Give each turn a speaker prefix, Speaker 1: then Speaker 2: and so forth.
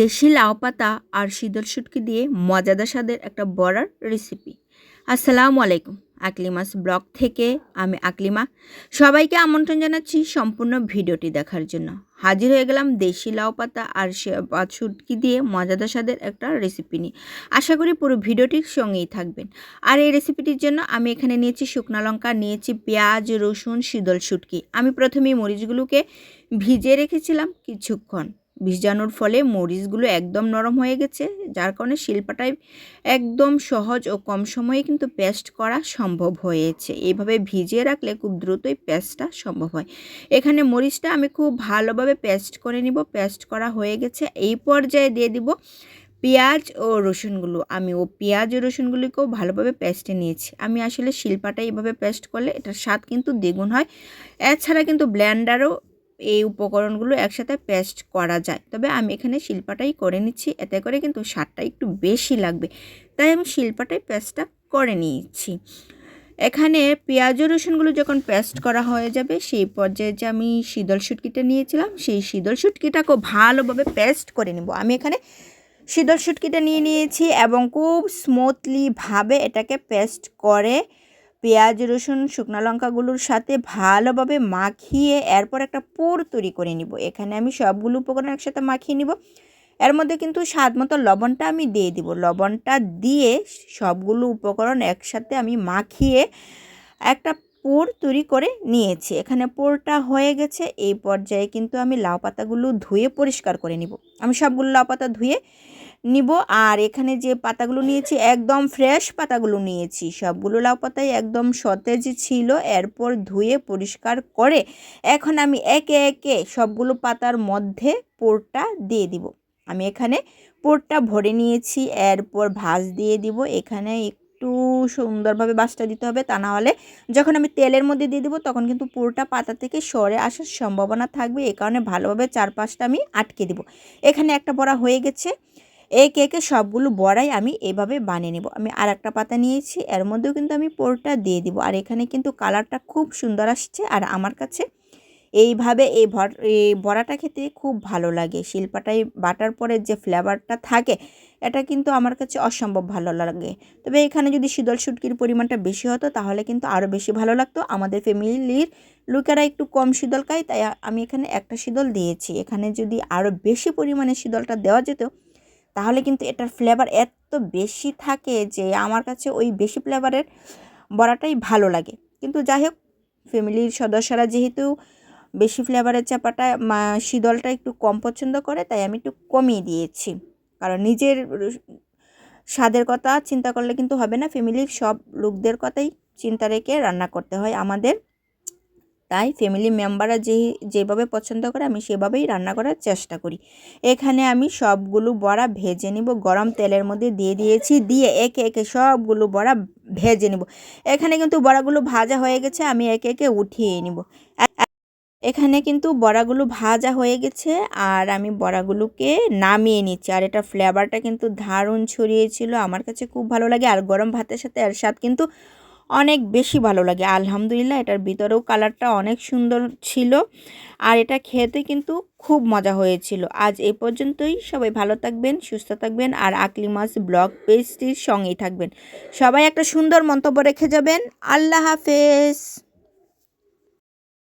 Speaker 1: দেশি লাউ পাতা আর শীতল শুটকি দিয়ে মজাদার স্বাদের একটা বড়ার রেসিপি আসসালামু আলাইকুম, আকলিমাস ব্লগ থেকে আমি আকলিমা। সবাইকে আমন্ত্রণ জানাচ্ছি সম্পূর্ণ ভিডিওটি দেখার জন্য। হাজির হয়ে গেলাম দেশি লাউ পাতা আর শুটকি দিয়ে মজাদার স্বাদের একটা রেসিপি নিয়ে। আশা করি পুরো ভিডিওটির সঙ্গেই থাকবেন। আর এই রেসিপিটির জন্য আমি এখানে নিয়েছি শুকনো লঙ্কা, নিয়েছি পেঁয়াজ, রসুন, শীতল শুটকি। আমি প্রথমেই মরিচগুলোকে ভিজে রেখেছিলাম কিছুক্ষণ। ভিজানোর ফলে মরিচগুলো একদম নরম হয়ে গেছে, যার কারণে শিল্পাটাই একদম সহজ ও কম সময়ে কিন্তু পেস্ট করা সম্ভব হয়েছে। এইভাবে ভিজিয়ে রাখলে খুব দ্রুতই পেস্টটা সম্ভব হয়। এখানে মরিচটা আমি খুব ভালোভাবে পেস্ট করে নিব, পেস্ট করা হয়ে গেছে। এই পর্যায়ে দিয়ে দিব পেঁয়াজ ও রসুনগুলো। আমি ও পেঁয়াজ ও রসুনগুলিকেও ভালোভাবে পেস্টে নিয়েছি। আমি আসলে শিল্পাটা এইভাবে পেস্ট করলে এটার স্বাদ কিন্তু দ্বিগুণ হয়। এছাড়া কিন্তু ব্ল্যান্ডারও এই উপকরণগুলো একসাথে পেস্ট করা যায়। তবে আমি এখানে শিল্পাটাই করে নিচ্ছি, এতে করে কিন্তু স্বাদটা একটু বেশি লাগবে। তাই আমি শিল্পাটাই পেস্টটা করে নিয়েছি এখানে পেঁয়াজ রসুনগুলো যখন পেস্ট করা হয়ে যাবে, সেই পর্যায়ে যে আমি শীতল শুটকিটা নিয়েছিলাম, সেই শীতল শুটকিটাকেও ভালোভাবে পেস্ট করে নেব। আমি এখানে শীতল শুটকিটা নিয়ে নিয়েছি এবং খুব স্মুথলিভাবে এটাকে পেস্ট করে পেঁয়াজ, রসুন, শুকনো লঙ্কাগুলোর সাথে ভালোভাবে মাখিয়ে এরপর একটা পোর তৈরি করে নিব। এখানে আমি সবগুলো উপকরণ একসাথে মাখিয়ে নিব। এর মধ্যে কিন্তু স্বাদ মতো লবণটা আমি দিয়ে দিব। লবণটা দিয়ে সবগুলো উপকরণ একসাথে আমি মাখিয়ে একটা পোর তৈরি করে নিয়েছি। এখানে পোরটা হয়ে গেছে। এই পর্যায়ে কিন্তু আমি লাউ পাতাগুলো ধুয়ে পরিষ্কার করে নিব। আমি সবগুলো লাউ পাতা ধুয়ে নিব। আর এখানে যে পাতাগুলো নিয়েছি, একদম ফ্রেশ পাতাগুলো নিয়েছি। সবগুলো লাউ পাতাই একদম সতেজ ছিল, এরপর ধুয়ে পরিষ্কার করে এখন আমি একে একে সবগুলো পাতার মধ্যে পোরটা দিয়ে দিব। আমি এখানে পোরটা ভরে নিয়েছি, এরপর ভাজ দিয়ে দিব। এখানে একটু সুন্দরভাবে বাসটা দিতে হবে, তা না হলে যখন আমি তেলের মধ্যে দিয়ে দেবো, তখন কিন্তু পুরোটা পাতা থেকে সরে আসার সম্ভাবনা থাকবে। এ কারণে ভালোভাবে চারপাশটা আমি আটকে দিব। এখানে একটা বড়া হয়ে গেছে। এই কেকে সবগুলো বড়াই আমি এভাবে বানিয়ে নেব। আমি আর একটা পাতা নিয়েছি, এর মধ্যেও কিন্তু আমি পোরটা দিয়ে দিব। আর এখানে কিন্তু কালারটা খুব সুন্দর আসছে, আর আমার কাছে এইভাবে এই ভর, এই বড়াটা খেতে খুব ভালো লাগে। শিল্পাটাই বাটার পরে যে ফ্লেভারটা থাকে, এটা কিন্তু আমার কাছে অসম্ভব ভালো লাগে। তবে এখানে যদি শীতল শুটকির পরিমাণটা বেশি হতো, তাহলে কিন্তু আরও বেশি ভালো লাগতো। আমাদের ফ্যামিলির লোকেরা একটু কম শীতল খায়, তাই আমি এখানে একটা শীতল দিয়েছি। এখানে যদি আরও বেশি পরিমাণে শীতলটা দেওয়া যেত তাহলে কিন্তু এটার ফ্লেভার এত বেশি থাকে যে আমার কাছে ওই বেশি ফ্লেভারের বড়াটাই ভালো লাগে। কিন্তু যাই হোক ফ্যামিলির সদস্যরা যেহেতু বেশি ফ্লেভারের চাপাটা শীতলটা একটু কম পছন্দ করে, তাই আমি একটু কমিয়ে দিয়েছি। কারণ নিজের স্বাদের কথা চিন্তা করলে কিন্তু হবে না ফ্যামিলির সব লোকদের কথাই চিন্তা রেখে রান্না করতে হয় আমাদের। তাই ফ্যামিলি মেম্বাররা যে যেভাবে পছন্দ করে আমি সেভাবেই রান্না করার চেষ্টা করি। এখানে আমি সবগুলো বড়া ভেজে নিব, গরম তেলের মধ্যে দিয়ে দিয়েছি, দিয়ে একে একে সবগুলো বড়া ভেজে নিব। এখানে কিন্তু বড়াগুলো ভাজা হয়ে গেছে, আমি একে একে উঠিয়ে নিব। এখানে কিন্তু বড়াগুলো ভাজা হয়ে গেছে, আর আমি বড়াগুলোকে নামিয়ে নিচ্ছি। আর এটা ফ্লেভারটা কিন্তু দারুণ ছড়িয়েছিল আমার কাছে খুব ভালো লাগে। আর গরম ভাতের সাথে এর স্বাদ কিন্তু অনেক বেশি ভালো লাগে। আলহামদুলিল্লাহ, এটার ভিতরেও কালারটা অনেক সুন্দর ছিল। আর এটা খেতে কিন্তু খুব মজা হয়েছিল। আজ এ পর্যন্তই। সবাই ভালো থাকবেন, সুস্থ থাকবেন আর আকলি মাছ ব্লগ পেজটির সঙ্গেই থাকবেন। সবাই একটা সুন্দর মন্তব্য রেখে যাবেন। আল্লাহ হাফেজ।